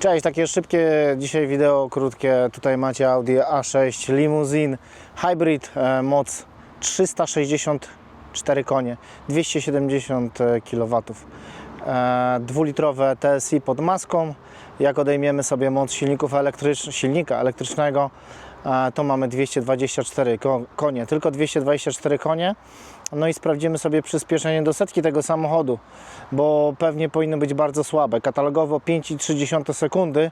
Cześć, takie szybkie dzisiaj wideo, krótkie. Tutaj macie Audi A6 Limousine Hybrid, e, moc 364 konie, 270 kW. E, dwulitrowe TSI pod maską. Jak odejmiemy sobie moc silników silnika elektrycznego, e, to mamy 224 ko- konie, tylko 224 konie. No i sprawdzimy sobie przyspieszenie do setki tego samochodu, bo pewnie powinno być bardzo słabe. Katalogowo 5,3 sekundy,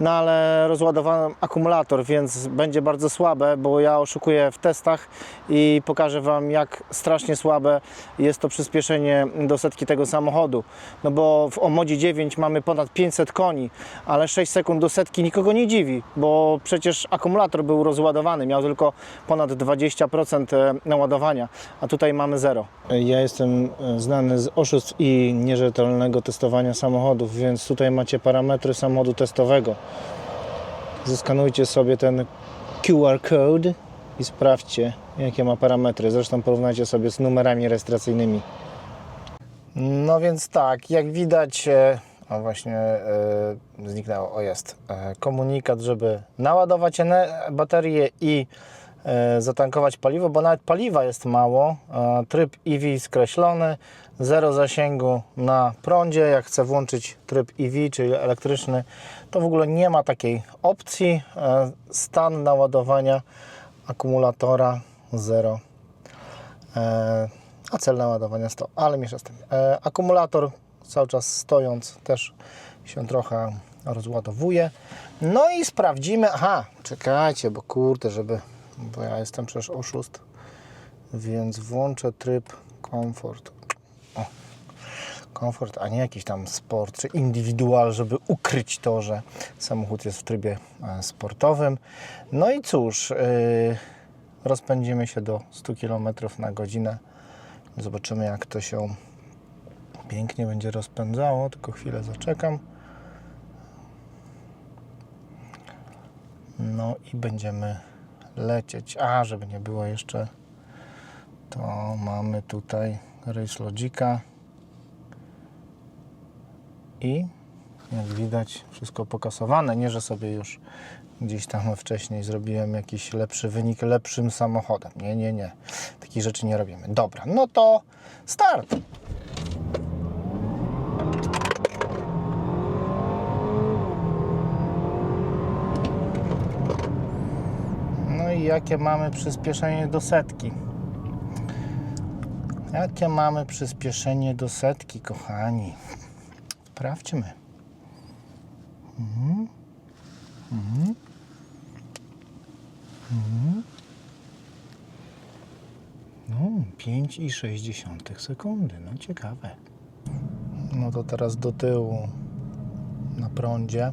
no ale rozładowałem akumulator, więc będzie bardzo słabe, bo ja oszukuję w testach i pokażę Wam jak strasznie słabe jest to przyspieszenie do setki tego samochodu. No bo w Omodzie 9 mamy ponad 500 koni, ale 6 sekund do setki nikogo nie dziwi, bo przecież akumulator był rozładowany, miał tylko ponad 20% naładowania, a tutaj mamy zero. Ja jestem e, znany z oszustw i nierzetelnego testowania samochodów, więc tutaj macie parametry samochodu testowego. Zeskanujcie sobie ten QR code i sprawdźcie, jakie ma parametry. Zresztą porównajcie sobie z numerami rejestracyjnymi. No więc tak, jak widać, e, o właśnie e, zniknęło, o jest, komunikat, żeby naładować baterię i zatankować paliwo, bo nawet paliwa jest mało. E, tryb EV skreślony, zero zasięgu na prądzie. Jak chcę włączyć tryb EV, czyli elektryczny, to w ogóle nie ma takiej opcji. E, stan naładowania akumulatora 0. E, a cel naładowania 100, ale mniejsza z tym. E, akumulator cały czas stojąc też się trochę rozładowuje. No i sprawdzimy, aha, czekajcie, bo kurde, żeby, bo ja jestem przecież oszust, więc włączę tryb komfort. O, komfort, a nie jakiś tam sport czy indywidual, żeby ukryć to, że samochód jest w trybie e, sportowym. No i cóż, yy, rozpędzimy się do 100 km na godzinę. Zobaczymy, jak to się pięknie będzie rozpędzało. Tylko chwilę zaczekam. No i będziemy lecieć. A, żeby nie było jeszcze, to mamy tutaj Race Logica. I jak widać, wszystko pokasowane. Nie, że sobie już gdzieś tam wcześniej zrobiłem jakiś lepszy wynik lepszym samochodem. Nie, nie, nie. Takich rzeczy nie robimy. Dobra, no to start. Jakie mamy przyspieszenie do setki? Jakie mamy przyspieszenie do setki, kochani? Sprawdźmy. No, 5,6 sekundy. No ciekawe. No to teraz do tyłu na prądzie.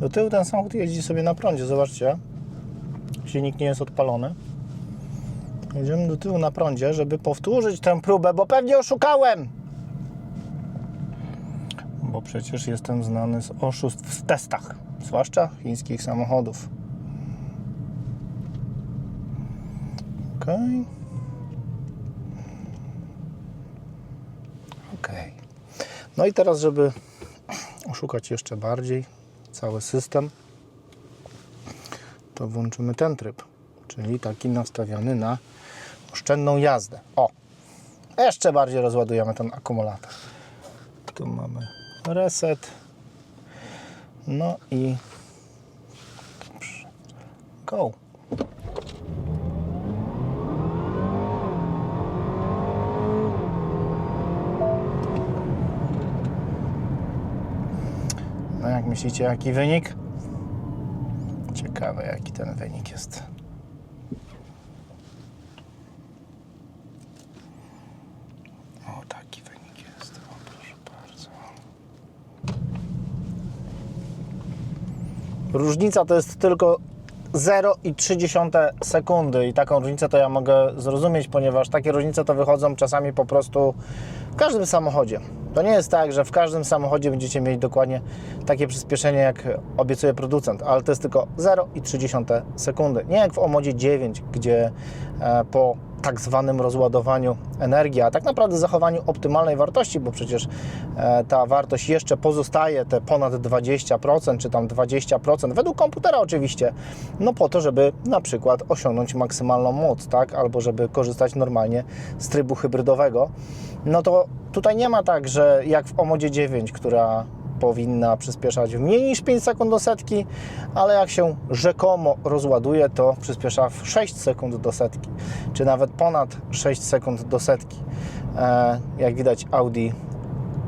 Do tyłu ten samochód jeździ sobie na prądzie, zobaczcie. Silnik nie jest odpalony. Jedziemy do tyłu na prądzie, żeby powtórzyć tę próbę, bo pewnie oszukałem. Bo przecież jestem znany z oszustw w testach, zwłaszcza chińskich samochodów. Okej. Okej. No i teraz, żeby oszukać jeszcze bardziej cały system, to włączymy ten tryb, czyli taki nastawiony na oszczędną jazdę. O! Jeszcze bardziej rozładujemy ten akumulator. Tu mamy reset. No i go. No jak myślicie, jaki wynik? Ciekawe, jaki ten wynik jest. O, taki wynik jest. Różnica to jest tylko 0,3 sekundy i taką różnicę to ja mogę zrozumieć, ponieważ takie różnice to wychodzą czasami po prostu w każdym samochodzie. To nie jest tak, że w każdym samochodzie będziecie mieć dokładnie takie przyspieszenie, jak obiecuje producent, ale to jest tylko 0,3 sekundy. Nie jak w Omodzie 9, gdzie e, po tak zwanym rozładowaniu energii, a tak naprawdę zachowaniu optymalnej wartości, bo przecież e, ta wartość jeszcze pozostaje, te ponad 20% czy tam 20%, według komputera oczywiście, no po to, żeby na przykład osiągnąć maksymalną moc, tak, albo żeby korzystać normalnie z trybu hybrydowego, no to tutaj nie ma tak, że jak w Omodzie 9, która powinna przyspieszać w mniej niż 5 sekund do setki, ale jak się rzekomo rozładuje, to przyspiesza w 6 sekund do setki, czy nawet ponad 6 sekund do setki. E, jak widać Audi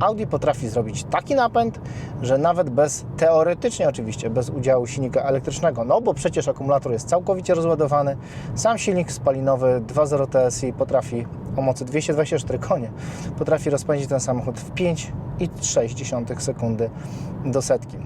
Audi potrafi zrobić taki napęd, że nawet bez, teoretycznie oczywiście, bez udziału silnika elektrycznego, no bo przecież akumulator jest całkowicie rozładowany, sam silnik spalinowy 2.0 TSI potrafi o mocy 224 konie, potrafi rozpędzić ten samochód w 5,6 sekundy do setki.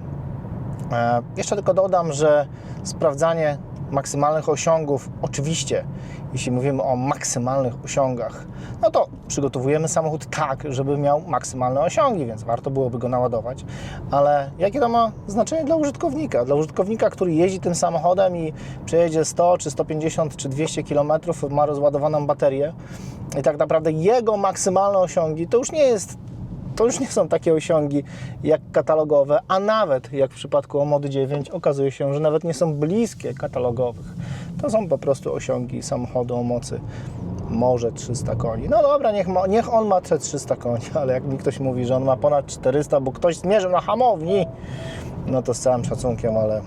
E, Jeszcze tylko dodam, że sprawdzanie maksymalnych osiągów, oczywiście, jeśli mówimy o maksymalnych osiągach, no to przygotowujemy samochód tak, żeby miał maksymalne osiągi, więc warto byłoby go naładować. Ale jakie to ma znaczenie dla użytkownika? Dla użytkownika, który jeździ tym samochodem i przejedzie 100 czy 150 czy 200 km, ma rozładowaną baterię i tak naprawdę jego maksymalne osiągi to już nie jest to już nie są takie osiągi jak katalogowe, a nawet jak w przypadku Omody 9 okazuje się, że nawet nie są bliskie katalogowych. To są po prostu osiągi samochodu o mocy może 300 koni. No dobra, niech, ma, niech on ma te 300 koni, ale jak mi ktoś mówi, że on ma ponad 400, bo ktoś zmierzył na hamowni, no to z całym szacunkiem, ale